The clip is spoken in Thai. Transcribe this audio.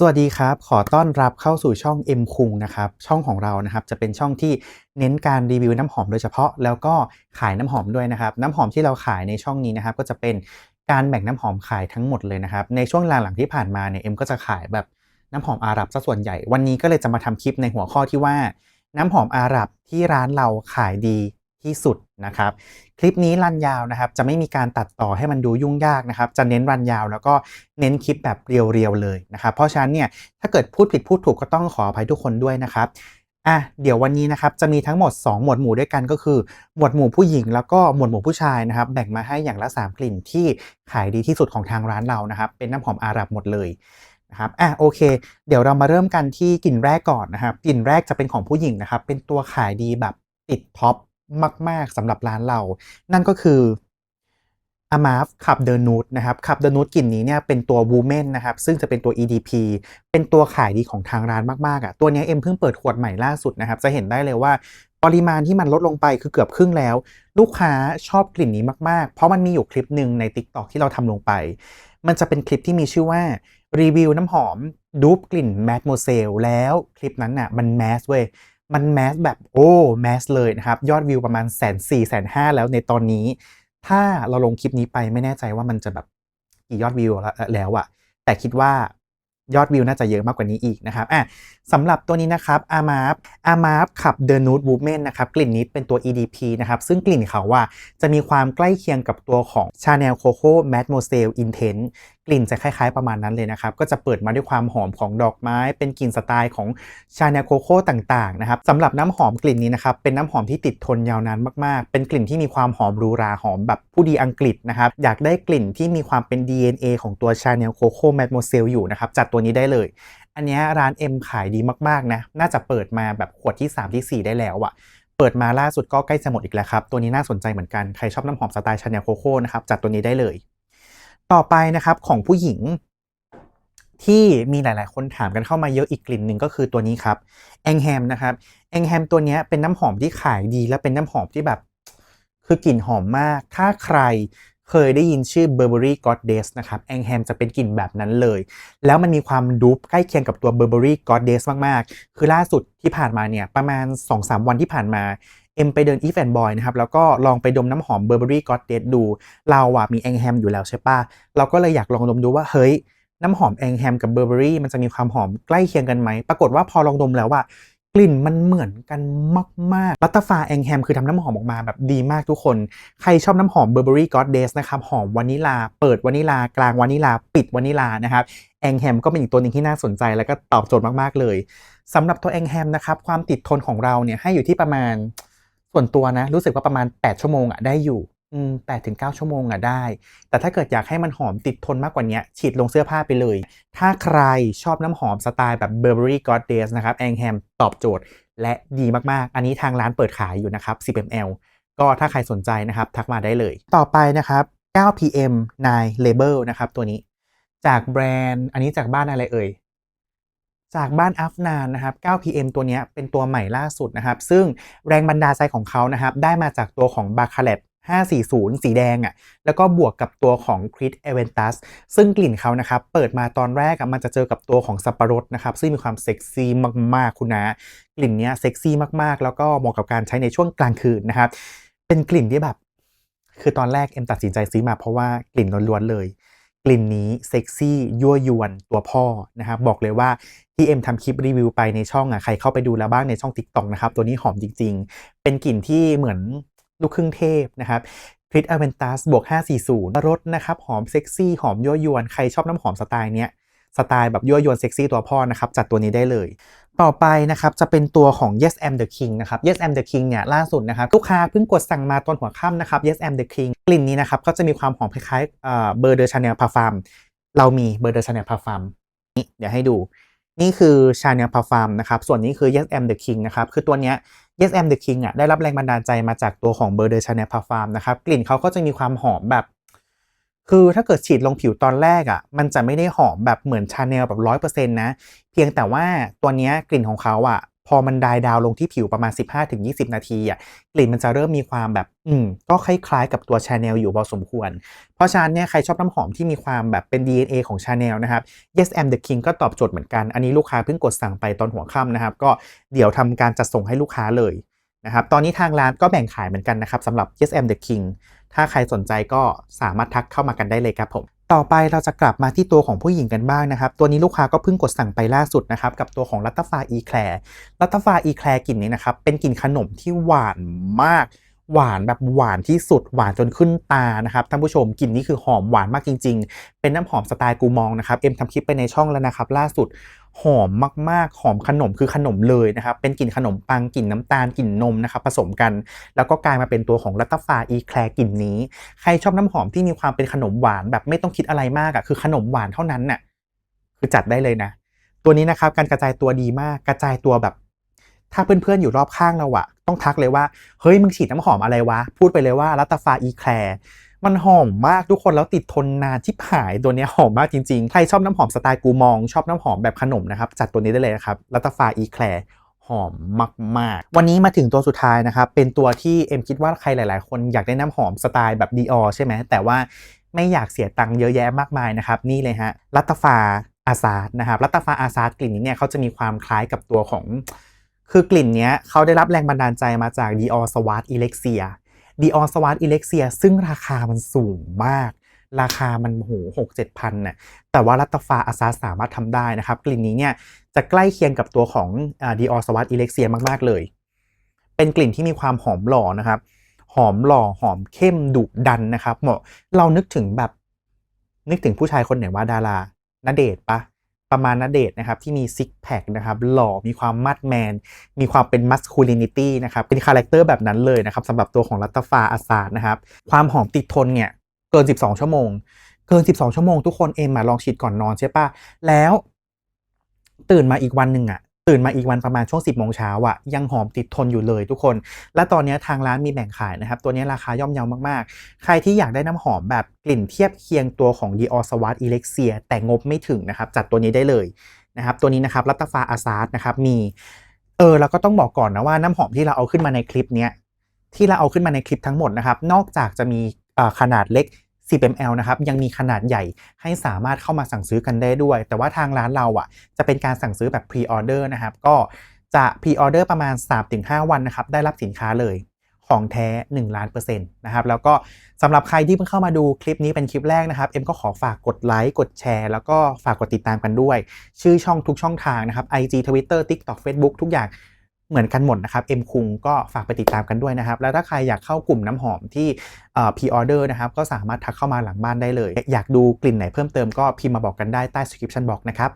สวัสดีครับ ขอต้อนรับเข้าสู่ช่อง M คุงนะครับ ช่องของเรานะครับจะเป็นช่องที่เน้นการรีวิวน้ำหอมโดยเฉพาะ แล้วก็ขายน้ำหอมด้วยนะครับ น้ำหอมที่เราขายในช่องนี้นะครับ ก็จะเป็นการแบ่งน้ำหอมขายทั้งหมดเลยนะครับ ในช่วงหลังๆที่ผ่านมาเนี่ยเอ็มก็จะขายแบบน้ำหอมอาหรับซะส่วนใหญ่ วันนี้ก็เลยจะมาทำคลิปในหัวข้อที่ว่า น้ำหอมอาหรับที่ร้านเราขายดีที่สุด นะครับ คลิปนี้รันยาวนะครับจะไม่มีการตัดต่อให้มันดูยุ่งยากนะครับ จะเน้นรันยาวแล้วก็เน้นคลิปแบบเรียวๆเลยนะครับ เพราะฉะนั้นเนี่ยถ้าเกิดพูดผิดพูดถูกก็ต้องขออภัยทุกคนด้วยนะครับอะเดี๋ยววันนี้นะครับจะมีทั้งหมด 2 หมวดหมู่ด้วยกันก็คือ หมวดหมู่ผู้หญิงแล้วก็หมวดหมู่ผู้ชายนะครับแบ่งมาให้อย่างละ 3 กลิ่นที่ขายดีที่สุดของทางร้านเรานะครับ เป็นน้ำหอมอาหรับหมดเลยนะครับอะโอเค เดี๋ยวเรามาเริ่มกันที่กลิ่นแรกก่อนนะครับกลิ่นแรกจะเป็นของผู้หญิงนะครับ เป็นตัวขายดีแบบติดท็อป มาก ๆสำหรับร้านเรา นั่นก็คือ a m a f ขับเด n นู e นะครับขับเด n นู e กลิ่นนี้เนี่ยเป็นตัว Women นะครับ ซึ่งจะเป็นตัว EDP เป็นตัวขายดีของทางร้านมากๆอะตัวนี้เอ็มเพิ่งเปิดขวดใหม่ล่าสุดนะครับ จะเห็นได้เลยว่าปริมาณที่มันลดลงไปคือเกือบครึ่งแล้ว ลูกค้าชอบกลิ่นนี้มากๆ เพราะมันมีอยู่คลิปหนึ่งใน TikTok ที่เราทำลงไป มันจะเป็นคลิปที่มีชื่อว่ารีวิวน้ำหอมดูปกลิ่นแมดโมเซลแล้วคลิปนั้นน่ะมันแมสเว้ย มันแมสแบบโอ้แมสเลยนะครับ ยอดวิวประมาณแสนสี่แสนห้าแล้วในตอนนี้ ถ้าเราลงคลิปนี้ไปไม่แน่ใจว่ามันจะแบบกี่ยอดวิวแล้วอะแต่คิดว่ายอดวิวน่าจะเยอะมากกว่านี้อีกนะครับอะสำหรับตัวนี้นะครับอามาฟอามาฟขับ The Nude Woman นะครับกลิ่นนี้เป็นตัว EDP นะครับซึ่งกลิ่นเขาว่าจะมีความใกล้เคียงกับตัวของ Chanel Coco Mademoiselle Intense กลิ่นจะคล้ายๆประมาณนั้นเลยนะครับ ก็จะเปิดมาด้วยความหอมของดอกไม้ เป็นกลิ่นสไตล์ของชาแนลโคโค่ต่างๆนะครับสำหรับน้ำหอมกลิ่นนี้นะครับ เป็นน้ำหอมที่ติดทนยาวนานมากๆ เป็นกลิ่นที่มีความหอมรูราหอมแบบผู้ดีอังกฤษนะครับ อยากได้กลิ่นที่มีความเป็น DNA ของตัวชาแนลโคโค่แมดโมเซลอยู่นะครับ จัดตัวนี้ได้เลย อันนี้ร้าน M ขายดีมากๆนะ น่าจะเปิดมาแบบขวดที่ 3 ที่ 4 ได้แล้วอะเปิดมาล่าสุดก็ใกล้จะหมดอีกแล้วครับ ตัวนี้น่าสนใจเหมือนกัน ใครชอบน้ำหอมสไตล์ชาแนลโคโค่นะครับ จัดตัวนี้ได้เลย ต่อไปนะครับของผู้หญิงที่มีหลาย ๆ คนถามกันเข้ามาเยอะอีกกลิ่นหนึ่งก็คือตัวนี้ครับแองแฮมนะครับแองแฮมตัวนี้เป็นน้ำหอมที่ขายดี และเป็นน้ำหอมที่แบบ คือกลิ่นหอมมาก ถ้าใครเคยได้ยินชื่อ Burberry Goddess นะครับแองแฮมจะเป็นกลิ่นแบบนั้นเลย แล้วมันมีความดูปใกล้เคียงกับตัว Burberry Goddess มาก ๆ คือล่าสุดที่ผ่านมาเนี่ยประมาณ 2-3 วันที่ผ่านมา เอ็มไปเดินอีฟแอนบอยนะครับแล้วก็ลองไปดมน้ำหอม Burberry Goddess ดูเราอะมีแองแฮมอยู่แล้วใช่ปะเราก็เลยอยากลองดมดูว่าเฮ้ยน้ำหอมแองแฮมกับเบอร์เบอรี่มันจะมีความหอมใกล้เคียงกันไหม ปรากฏว่าพอลองดมแล้วว่ากลิ่นมันเหมือนกันมากๆบัตตอร์ฟาแองแฮมคือทำน้ำหอมออกมาแบบดีมากทุกคน ใครชอบน้ำหอมเบอร์เบอรี่ก็อดเดสนะครับ หอมวานิลา เปิดวานิลากลางวานิลา ปิดวานิลานะครับแองแฮมก็เป็นอีกตัวหนึ่งที่น่าสนใจแล้วก็ตอบโจทย์มากๆเลยสำหรับตัวแองแฮมนะครับ ความติดทนของเราเนี่ยให้อยู่ที่ประมาณ ส่วนตัวนะ รู้สึกว่าประมาณ 8 ชั่วโมงอะได้อยู่อืมแปดถึงเก้าชั่วโมงอะได้ แต่ถ้าเกิดอยากให้มันหอมติดทนมากกว่านี้ฉีดลงเสื้อผ้าไปเลย ถ้าใครชอบน้ำหอมสไตล์แบบ Burberry Goddess นะครับแองแฮมตอบโจทย์และดีมากๆ อันนี้ทางร้านเปิดขายอยู่นะครับ 10 ml ก็ถ้าใครสนใจนะครับ ทักมาได้เลย ต่อไปนะครับ 9 pm 9 label นะครับตัวนี้ จากแบรนด์อันนี้จากบ้านอะไรเอ่ย จากบ้านอัฟนานนะครับ 9 pm ตัวนี้เป็นตัวใหม่ล่าสุดนะครับ ซึ่งแรงบันดาลใจของเขานะครับ ได้มาจากตัวของบาคาเลต540 สีแดงอะ่ะ แล้วก็บวกกับตัวของ Crit e v e n t u s ซึ่งกลิ่นเขานะครับ เปิดมาตอนแรกอะมันจะเจอกับตัวของสับปะรดนะครับ ซึ่งมีความเซ็กซี่มากๆ คุณนะ กลิ่นนี้เซ็กซี่มากๆ แล้วก็เหมาะกับการใช้ในช่วงกลางคืนนะครับ เป็นกลิ่นที่แบบ คือตอนแรกเอ็มตัดสินใจซื้อมาเพราะว่ากลิ่นล้วนๆเลย กลิ่นนี้เซ็กซี่ยั่วยวนตัวพ่อนะครับบอกเลยว่าที่เอ็มทำคลิปรีวิวไปในช่องอะใครเข้าไปดูแล้วบ้างในช่อง TikTok นะครับตัวนี้หอมจริง ๆ เป็นกลิ่นที่เหมือนลูกครึ่งเทพนะครับคริสอเวนตัสบวก540รสนะครับหอมเซ็กซี่หอมยั่วยวนใครชอบน้ำหอมสไตล์เนี้ย สไตล์แบบยั่วยวนเซ็กซี่ตัวพ่อนะครับจัดตัวนี้ได้เลยต่อไปนะครับจะเป็นตัวของ Yes I'm the King นะครับ Yes I'm the King เนี่ยล่าสุดนะครับลูกค้าเพิ่งกดสั่งมาตอนหัวค่ำนะครับ Yes I'm the King กลิ่นนี้นะครับก็จะมีความหอมคล้ายๆเบอร์เดอร์ชาแนลพาฟาร์มเรามีเบอร์เดอร์ชาแนลพาฟาร์มนี่เดี๋ยวให้ดู นี่คือชาแนลพาฟาร์มนะครับส่วนนี้คือ Yes I'm the King นะครับคือตัวเนี้ย Yes I'm the King อะได้รับแรงบันดาลใจมาจากตัวของ b u r d e r Chanel Parfum นะครับกลิ่นเขาก็จะมีความหอมแบบ คือถ้าเกิดฉีดลงผิวตอนแรกอะ มันจะไม่ได้หอมแบบเหมือนชาแนลแบบร้อยเปอร์เซ็นต์นะ เพียงแต่ว่าตัวนี้กลิ่นของเขาอะ พอมันดายดาวลงที่ผิวประมาณ 15-20 นาทีอะ กลิ่นมันจะเริ่มมีความแบบ อืม ก็คล้ายๆกับตัว Chanel อยู่พอสมควร เพราะฉะนั้นเนี่ยใครชอบน้ำหอมที่มีความแบบเป็น DNA ของ Chanel นะครับ Yes I'm the King ก็ตอบโจทย์เหมือนกัน อันนี้ลูกค้าเพิ่งกดสั่งไปตอนหัวค่ำนะครับ ก็เดี๋ยวทำการจัดส่งให้ลูกค้าเลย นะครับตอนนี้ทางร้านก็แบ่งขายเหมือนกันนะครับสำหรับ Yes I'm the King ถ้าใครสนใจก็สามารถทักเข้ามากันได้เลยครับผม ต่อไปเราจะกลับมาที่ตัวของผู้หญิงกันบ้างนะครับ ตัวนี้ลูกค้าก็เพิ่งกดสั่งไปล่าสุดนะครับ กับตัวของลัตตฟาอีแคลร์ลัตตฟาอีแคลร์กลิ่นนี้นะครับ เป็นกลิ่นขนมที่หวานมาก หวานแบบหวานที่สุดหวานจนขึ้นตานะครับท่านผู้ชมกลิ่นนี้คือหอมหวานมากจริง ๆ เป็นน้ำหอมสไตล์กูมองนะครับเอ็มทำคลิปไปในช่องแล้วนะครับ ล่าสุดหอมมากๆ หอมขนมคือขนมเลยนะครับ เป็นกลิ่นขนมปัง กลิ่นน้ำตาล กลิ่นนมนะครับผสมกัน แล้วก็กลายมาเป็นตัวของลัตตฟาอีแคลกลิ่นนี้ ใครชอบน้ำหอมที่มีความเป็นขนมหวานแบบไม่ต้องคิดอะไรมากอะคือขนมหวานเท่านั้นน่ะ คือจัดได้เลยนะ ตัวนี้นะครับการกระจายตัวดีมาก กระจายตัวแบบ ถ้าเพื่อนๆอยู่รอบข้างเราอะต้องทักเลยว่า เฮ้ยมึงฉีดน้ำหอมอะไรวะ พูดไปเลยว่าลัตฟาอีแคลร์มันหอมมากทุกคนแล้วติดทนนานที่หายตัวนี้หอมมากจริงๆ ใครชอบน้ำหอมสไตล์กูมองชอบน้ำหอมแบบขนมนะครับ จัดตัวนี้ได้เลยนะครับลัตฟาอีแคลร์หอมมาก ๆ วันนี้มาถึงตัวสุดท้ายนะครับ เป็นตัวที่เอ็มคิดว่าใครหลาย ๆ คนอยากได้น้ำหอมสไตล์แบบดีออใช่ไหมแต่ว่าไม่อยากเสียตังค์เยอะแยะมากมายนะครับ นี่เลยฮะลัตฟาอาซาดนะครับลัตตฟาอาซาดกลิ่นนี้เนี่ยเขาจะมีความคล้ายกับตัวของ คือกลิ่นเนี้ยเขาได้รับแรงบันดาลใจมาจาก Dior Swat Elixir Dior Swat Elixir ซึ่งราคามันสูงมาก ราคามันโหหกเจ็ดพันน่ะแต่ว่าลัตตฟาอาซาสามารถทำได้นะครับ กลิ่นนี้เนี่ยจะใกล้เคียงกับตัวของดีอ่า Dior Swat Elixir มาก ๆ เลย เป็นกลิ่นที่มีความหอมหล่อนะครับหอมหล่อหอมเข้มดุดันนะครับเหมาะเรานึกถึงแบบ นึกถึงผู้ชายคนไหนว่าดาราณเดชปะ ประมาณณเดชนะครับที่มีซิกแพคนะครับหล่อมีความมัดแมน มีความเป็นมัสคูลินิตี้นะครับเป็นคาแรคเตอร์แบบนั้นเลยนะครับสำหรับตัวของรัตตฟาอาซาดนะครับความหอมติดทนเนี่ยเกิน 12 ชั่วโมง เกิน 12 ชั่วโมงทุกคนเอ็มมาลองฉีดก่อนนอนใช่ปะแล้วตื่นมาอีกวันหนึ่งอะ ตื่นมาอีกวันประมาณช่วง 10โมงเช้าอะยังหอมติดทนอยู่เลยทุกคน และตอนนี้ทางร้านมีแบ่งขายนะครับ ตัวนี้ราคาย่อมเยาวมากๆ ใครที่อยากได้น้ำหอมแบบกลิ่นเทียบเคียงตัวของ Dior Swat Elixir แต่งบไม่ถึงนะครับ จัดตัวนี้ได้เลยนะครับ ตัวนี้นะครับลัตตฟาอาซาดนะครับมีเออแล้วก็ต้องบอกก่อนนะว่าน้ำหอมที่เราเอาขึ้นมาในคลิปเนี้ยที่เราเอาขึ้นมาในคลิปทั้งหมดนะครับ นอกจากจะมีขนาดเล็ก 10 ml นะครับยังมีขนาดใหญ่ให้สามารถเข้ามาสั่งซื้อกันได้ด้วย แต่ว่าทางร้านเราอะจะเป็นการสั่งซื้อแบบ pre order นะครับก็จะ pre order ประมาณ 3-5 วันนะครับได้รับสินค้าเลยของแท้ 1 ล้านเปอร์เซ็นต์นะครับแล้วก็สำหรับใครที่เพิ่งเข้ามาดูคลิปนี้เป็นคลิปแรกนะครับเอ็มก็ขอฝากกดไลค์กดแชร์ แล้วก็ฝากกดติดตามกันด้วย ชื่อช่องทุกช่องทางนะครับ IG Twitter TikTok Facebook ทุกอย่าง เหมือนกันหมดนะครับเอ็มคุงก็ฝากไปติดตามกันด้วยนะครับ แล้วถ้าใครอยากเข้ากลุ่มน้ำหอมที่เอ่อเดอร์นะครับก็สามารถทักเข้ามาหลังบ้านได้เลย อยากดูกลิ่นไหนเพิ่มเติมก็พิมพ์มาบอกกันได้ใต้ description box นะครับ